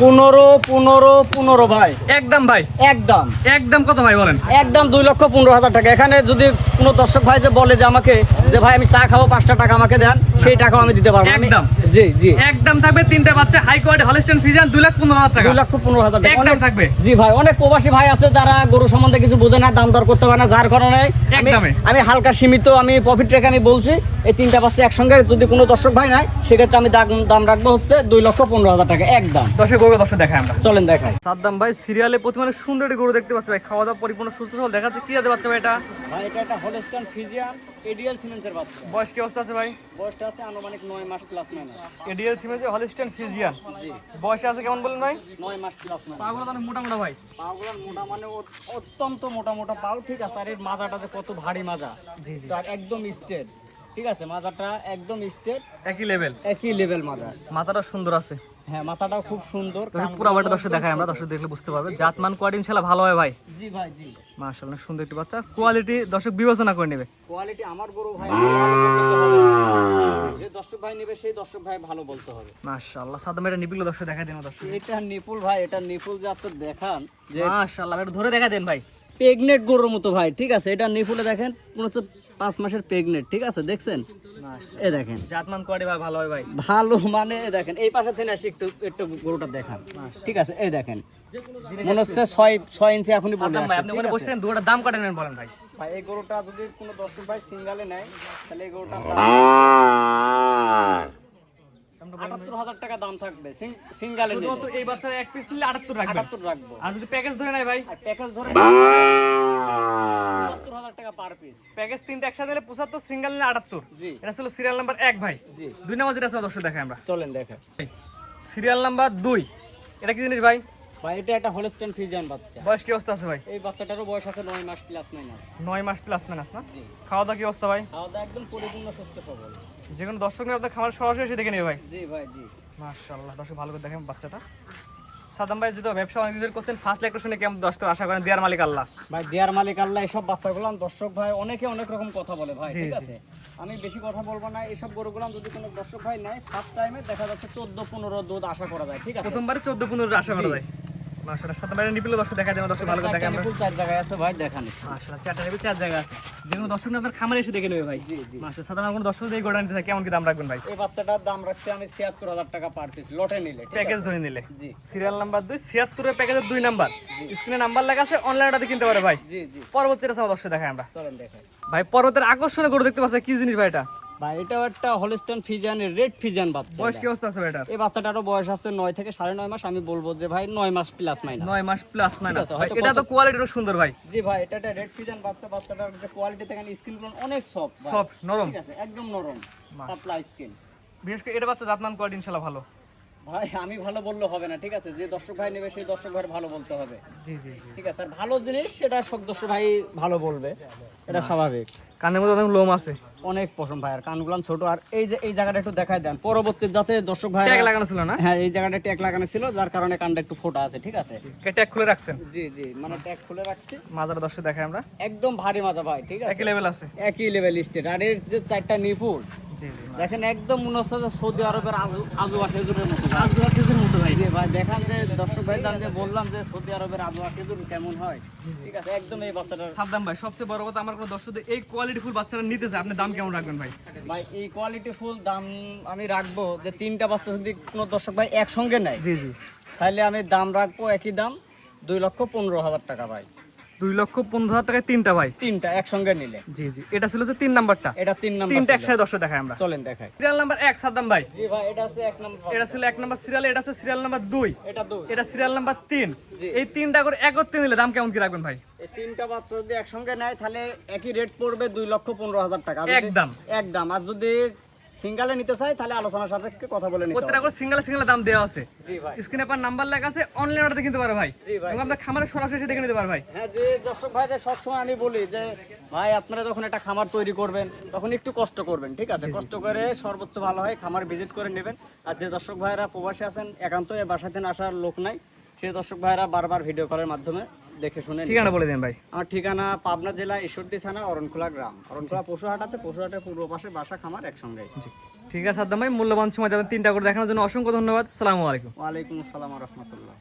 পনেরো পনেরো পনেরো ভাই। একদম ভাই। একদম। একদম কত ভাই বলেন? একদম দুই লক্ষ পনেরো হাজার টাকা। এখানে যদি কোনো দর্শক ভাই যে বলে যে আমাকে যে ভাই আমি চা খাব পাঁচটা টাকা আমাকে দেন সেই টাকাও আমি দিতে পারব। একদম। জি জি। একদম থাকবে তিনটা বাচ্চা হাই কোয়ালিটি হলিস্টেন ফিজিয়ান দুই লাখ পনেরো হাজার টাকা। দুই লক্ষ পনেরো হাজার টাকা। অনেক থাকবে। জি ভাই অনেক প্রবাসী ভাই আছে যারা গরু সম্বন্ধে কিছু বোঝে না দাম দর করতে পারে না যার কারণে আমি- আমি হালকা সীমিত আমি প্রফিট রেখে আমি বলছি এই তিনটা বাচ্চা একসঙ্গে যদি কোনো দর্শক ভাই নাই সেক্ষেত্রে আমি দাম- দাম রাখব হচ্ছে দুই লক্ষ পনেরো হাজার টাকা। একদম। দশে গরু দশে দেখায় আমরা। চলেন দেখাই। সাদ্দাম ভাই সিরিয়ালে প্রতি মানে সুন্দর একটি গরু দেখতে পাচ্ছি ভাই। খাওয়া দাওয়া পরিপূর্ণ সুস্থ সবল দেখাচ্ছে। কি জাতে বাচ্চা ভাই এটা? ভাই এটা একটা হলস্টান ফিজিয়ান এডিএল সিমেন্সের বাচ্চা। বয়স কি অবস্থা আছে ভাই? বয়সটা আছে আনুমানিক নয় মাস প্লাস মাইনাস এডিএল সিমেন্স হলিস্টেন ফিজিয়ান জি। বয়সে আছে কেমন বলেন ভাই? নয় মাস প্লাস মাইনাস পাগুলো তো মোটা মোটা ভাই। পাগুলার মোটা মানে অত্যন্ত মোটা মোটা। পাও ঠিক আছে আর এর মাজাটা যে কত ভারী মাজা। জি, জি। আর একদম স্ট্রেট ঠিক আছে মাজাটা একদম স্টেট একই লেভেল একই লেভেল মাজা মাথাটা সুন্দর আছে। হ্যাঁ মাথাটাও খুব সুন্দর পুরো বাড়িটা দর্শক দেখায় আমরা দর্শক দেখলে বুঝতে পারবে। জাতমান কোয়ালিটি ইনশাল্লাহ ভালো হয় ভাই। জি ভাই জি। মাশাআল্লাহ সুন্দর একটি বাচ্চা। কোয়ালিটি দর্শক বিবেচনা করে নেবে। কোয়ালিটি আমার গরু ভাই। যে দর্শক ভাই নেবে সেই দর্শক ভাই ভালো বলতে হবে। মাশাআল্লাহ সাদ্দাম এটা নিপিগুলো দর্শক দেখা দিন দর্শক। এটা নিপুল ভাই এটা নিপুল যে আপনি দেখান যে মাশাআল্লাহ এটা ধরে দেখা দেন ভাই। প্রেগনেট গরুর মতো ভাই ঠিক আছে? এটা নিপুলে দেখেন মনে হচ্ছে পাঁচ মাসের প্রেগনেট ঠিক আছে? দেখছেন? এ দেখেন। জাতমান কোয়ালিটি ভাই ভালো হয় ভাই। ভালো মানে এ দেখেন এই পাশে থেকে আসি একটু একটু গরুটা দেখান। ঠিক আছে? এই দেখেন। মনে হচ্ছে ছয় ছয় ইঞ্চি এখনই বলে ভাই আপনি ওখানে? বসতেন দুটো দাম কাটেন বলেন ভাই। ভাই এই গরুটা যদি কোনো দর্শক ভাই সিঙ্গালে নেয় তাহলে এই গরুটা আটাত্তর হাজার টাকা দাম থাকবে সিঙ্গেল শুধুমাত্র এই বাচ্চার এক পিস নিলে আটাত্তর রাখবেন আটাত্তর রাখব। আর যদি প্যাকেজ ধরে নেয় ভাই? প্যাকেজ ধরে সত্তর হাজার টাকা পার পিস প্যাকেজ তিনটা একসাথে নিলে পঁচাত্তর সিঙ্গেল নিলে আটাত্তর। জি। এটা ছিল সিরিয়াল নাম্বার এক ভাই। জি। দুই নাম্বার যেটা আছে দর্শক দেখাই আমরা। চলেন দেখেন সিরিয়াল নাম্বার দুই। এটা কি জিনিস ভাই? ভাই এটা একটা হোলস্টেন ফিজিয়ান বাচ্চা। বয়স কি অবস্থা আছে ভাই? এই বাচ্চাটারও বয়স আছে নয় মাস প্লাস মাইনাস নয় মাস প্লাস মাইনাস না? খাওয়া দাওয়া কি অবস্থা ভাই? খাওয়া দাওয়া একদম পরিপূর্ণ সুস্থ সবল। যে কোনো দর্শক নিয়ে আপনার খামার সরাসরি এসে দেখে নেবে ভাই। জি ভাই জি। মাশাআল্লাহ দর্শক ভালো করে দেখেন বাচ্চাটা। সাদাম ভাই যেহেতু ব্যবসা করছেন ফার্স্ট লেকটা শুনে কেমন দর্শক আশা করেন দেয়ার মালিক আল্লাহ। ভাই দেয়ার মালিক আল্লাহ এসব বাচ্চাগুলো দর্শক ভাই অনেকে অনেক রকম কথা বলে ভাই ঠিক আছে? আমি বেশি কথা বলব না এসব গরুগুলো যদি কোনো দর্শক ভাই নেয় ফার্স্ট টাইমে দেখা যাচ্ছে চোদ্দ পনেরো দুধ আশা করা যায় ঠিক আছে? প্রথমবারে চোদ্দ পনেরো আশা করা যায়। মাশাআল্লাহ সাদাম ভাই নিপিলে দর্শক দেখা দেবেন দর্শক ভালো করে চারটা আমরা চার জায়গায় আছে ভাই দেখান মাশাআল্লাহ চারটা নেবে চার জায়গা আছে। দর্শক আপনার খামারে এসে দেখে নেবে ভাই। জি জি। মাশাআল্লাহ সাদাম কোনো দর্শক দিয়ে গোড়া নিতে থাকে কেমন কি দাম রাখবেন ভাই? এই বাচ্চাটার দাম রাখছি আমি ছিয়াত্তর হাজার টাকা পার পিস লটে নিলে প্যাকেজ ধরে নিলে। জি। সিরিয়াল নাম্বার প্যাকেজের দুই নাম্বার স্ক্রিনে নাম্বার লেখা আছে অনলাইনটাতে কিনতে পারে ভাই। জি জি। আমার দর্শক দেখায় আমরা। চলেন দেখাই। ভাই পর্বতের আকর্ষণীয় গরু দেখতে পাচ্ছে কি জিনিস ভাই এটা? ভাই এটাও একটা হলস্টন ফিজিয়ানের রেড ফিজিয়ান বাচ্চা বয়স কি অবস্থা আছে ভাই এই বাচ্চাটারও বয়স আছে নয় থেকে সাড়ে নয় মাস। আমি বলব যে ভাই মাস প্লাস মাইনাস মাস প্লাস মাইনাস এটা তো কোয়ালিটিও সুন্দর ভাই। জি ভাই এটা একটা রেড ফিজিয়ান বাচ্চা। বাচ্চাটার যে কোয়ালিটি দেখেন স্কিনগুলো অনেক সফট নরম। ঠিক আছে একদম নরম। পাতলা স্কিন বিশেষ করে এটা বাচ্চা জাতমান কোয়ালিটি ইনশাআল্লাহ ভালো। ভাই আমি ভালো বললে হবে না ঠিক আছে? যে দর্শক ভাই নেবে সেই দর্শক ভাই ভালো বলতে হবে। ঠিক আছে? আর ভালো জিনিস সেটা সব দর্শক ভাই ভালো বলবে। এটা স্বাভাবিক। কানের মধ্যে অনেক লোম আছে। অনেক পশম ভাই আর কানগুলান ছোট। আর এই যে এই জায়গাটা একটু দেখায় দেন। পরবর্তী যাতে দর্শক ভাই ট্যাগ লাগানো ছিল না? হ্যাঁ এই জায়গাটা ট্যাগ লাগানো ছিল যার কারণে কানটা একটু ফোটা আছে ঠিক আছে? ট্যাগ খুলে রাখছেন? জি জি মানে ট্যাগ খুলে রাখছি। মাজার দর্শক দেখায় আমরা। একদম ভারী মাজা ভাই ঠিক আছে? একই লেভেল আছে। একই লেভেল স্টেট আর এর যে চারটা জি দেখেন একদম মনে হচ্ছে যে সৌদি আরবের আজু আজোয়া খেজুরের মতো ভাই। আজওয়া কেজের মতো ভাই। ভাই দেখান যে দর্শক ভাই যে বললাম যে সৌদি আরবের আজোয়া খেজুর কেমন হয়। ঠিক আছে একদম এই বাচ্চাটার সাবধান ভাই সবচেয়ে বড় কথা আমার কোনো দর্শকদের এই কোয়ালিটি ফুল বাচ্চারা নিতে চায় আপনি দাম কেমন রাখবেন ভাই? ভাই এই কোয়ালিটি ফুল দাম আমি রাখব যে তিনটা বাচ্চা যদি কোনো দর্শক ভাই একসঙ্গে নেয় জি জি। তাহলে আমি দাম রাখব একই দাম দুই লক্ষ পনেরো হাজার টাকা ভাই। দুই লক্ষ পনেরো হাজার টাকায় তিনটা ভাই। তিনটা একসঙ্গে নিলে। জি জি। এটা ছিল যে তিন নাম্বারটা। এটা তিন নাম্বার তিনটা একসাথে দর্শক দেখায় আমরা। চলেন দেখাই। সিরিয়াল নাম্বার এক সাদ্দাম ভাই। জি ভাই এটা আছে এক নম্বর এটা ছিল এক নাম্বার সিরিয়াল এটা আছে সিরিয়াল নাম্বার দুই। এটা দুই। এটা সিরিয়াল নাম্বার তিন। এই তিনটা করে একত্রে নিলে দাম কেমন কি রাখবেন ভাই? তিনটা বাচ্চা যদি একসঙ্গে নেয় তাহলে একই রেট পড়বে দুই লক্ষ পনেরো হাজার টাকা। একদম। একদম। আর যদি সিঙ্গালে নিতে চাই তাহলে আলোচনা সাপেক্ষে কথা বলে নিতে প্রত্যেকটা করে সিঙ্গেল সিঙ্গেল দাম দেওয়া আছে। জি ভাই। স্ক্রিনে পার নাম্বার লেখা আছে অনলাইন অর্ডার কিনতে পারে ভাই। জি ভাই। আপনার খামারে সরাসরি এসে দেখে নিতে পারে ভাই। হ্যাঁ যে দর্শক ভাইদের সবসময় আমি বলি যে ভাই আপনারা যখন একটা খামার তৈরি করবেন তখন একটু কষ্ট করবেন ঠিক আছে? কষ্ট করে সর্বোচ্চ ভালো হয় খামার ভিজিট করে নেবেন। আর যে দর্শক ভাইরা প্রবাসী আছেন একান্ত এই বাসাতে আসার লোক নাই সেই দর্শক ভাইরা বারবার ভিডিও কলের মাধ্যমে দেখে শুনে ঠিকানা বলে দেন ভাই। আমার ঠিকানা পাবনা জেলা ঈশ্বরদী থানা অরণখোলা গ্রাম। অরণখোলা পশুহাট আছে পশুহাটের পূর্ব পাশে বাসা খামার একসঙ্গে। ঠিক আছে সাদ্দাম ভাই মূল্যবান সময় দেবেন তিনটা করে দেখানোর জন্য অসংখ্য ধন্যবাদ। সালামু আলাইকুম। ওয়ালাইকুম আসসালাম রহমতুল্লাহ।